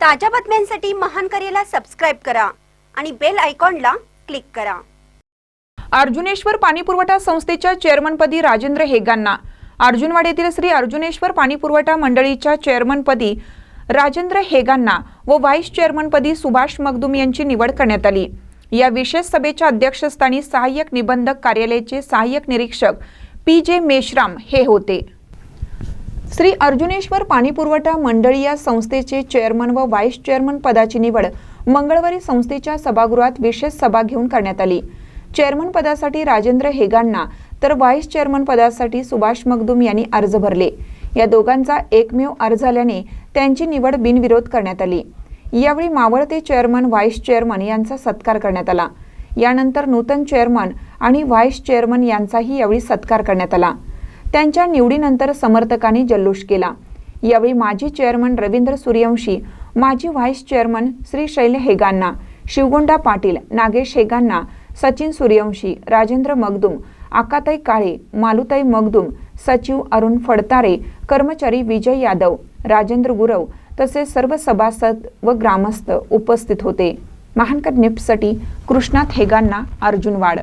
ताज्या बातम्यांसाठी महान करेला सबस्क्राईब करा आणि बेल आयकॉनला क्लिक करा. अर्जुनेश्वर पाणीपुरवठा संस्थेच्या चेअरमनपदी राजेंद्र हेगांना अर्जुनवाड येथील श्री अर्जुनेश्वर पाणीपुरवठा मंडळीच्या चेअरमनपदी राजेंद्र हेगांना व व्हाईस चेअरमनपदी सुभाष मगदुम यांची निवड करण्यात आली. या विशेष सभेच्या अध्यक्षस्थानी सहाय्यक निबंधक कार्यालयाचे सहाय्यक निरीक्षक पी जे मेश्राम हे होते. श्री अर्जुनेश्वर पाणीपुरवठा मंडळी या संस्थेचे चेअरमन व व्हाईस चेअरमन पदाची निवड मंगळवारी संस्थेच्या सभागृहात विशेष सभा घेऊन करण्यात आली. चेअरमन पदासाठी राजेंद्र हेगांना तर व्हाईस चेअरमन पदासाठी सुभाष मगदूम यांनी अर्ज भरले. या दोघांचा एकमेव अर्ज आल्याने त्यांची निवड बिनविरोध करण्यात आली. यावेळी मावळते चेअरमन व्हाईस चेअरमन यांचा सत्कार करण्यात आला. यानंतर नूतन चेअरमन आणि व्हाईस चेअरमन यांचाही यावेळी सत्कार करण्यात आला. त्यांच्या निवडीनंतर समर्थकांनी जल्लोष केला. यावेळी माजी चेअरमन रवींद्र सूर्यवंशी माजी व्हाईस चेअरमन श्री शैल हेगांना शिवगोंडा पाटील नागेश हेगांना सचिन सूर्यवंशी राजेंद्र मगदुम आकाताई काळे मालुताई मगदुम सचिव अरुण फडतारे कर्मचारी विजय यादव राजेंद्र गुरव तसेच सर्व सभासद व ग्रामस्थ उपस्थित होते. महानकर निप्ससाठी कृष्णात हेगांना अर्जुनवाड